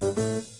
แ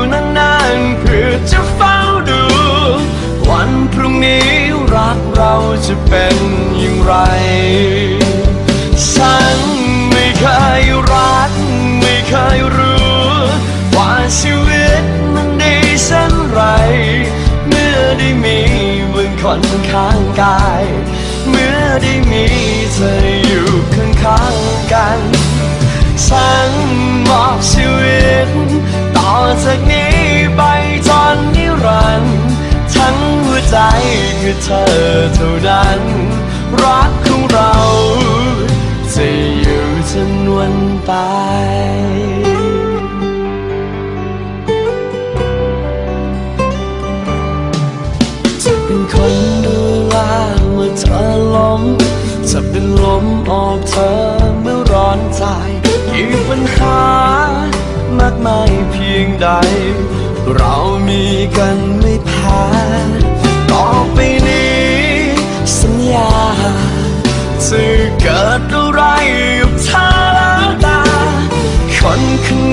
จะเฝ้าดู วันพรุ่งนี้รักเราจะเป็นอย่างไร ฉันไม่เคยรัก ไม่เคยรู้ ว่าชีวิตมันดีเช่นไร เมื่อได้มีมึงคนข้างกาย เมื่อได้มีเธอ คือเธอเท่านั้น รักของเรา จะอยู่จนวันตายจะเป็นคนดูแลเมื่อเธอล้มจะเป็นลมออกเธอเมื่อร้อนใจกี่ปัญหามากมายเพียงใด เรามีกันไม่แพ้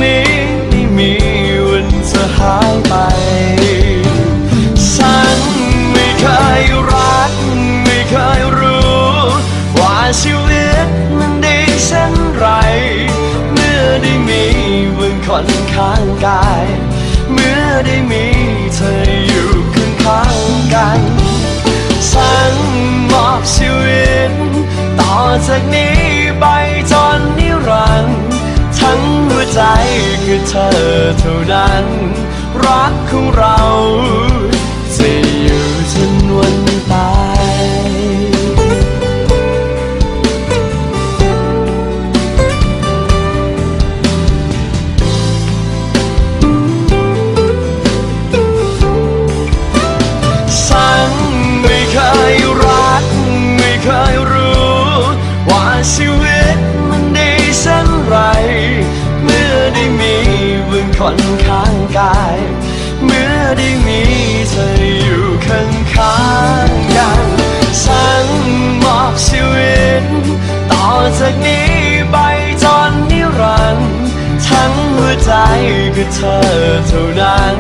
นี้ไม่มีวันจะหายไป ฉันไม่เคยรัก ไม่เคยรู้ ว่าชีวิตมันดีเช่นไร เมื่อได้มีมึงคนข้างกาย เมื่อได้มีเธออยู่ข้งข้างๆกัน ฉันมอบชีวิต ต่อจากนี้ ใจคือเธอเท่านั้น รักของเรา ได้มีเธออยู่ข้างข้างๆกันฉันมอบชีวิต ต่อจากนี้ไปจนนิรันดร์ทั้งหัวใจคือเธอเท่านั้น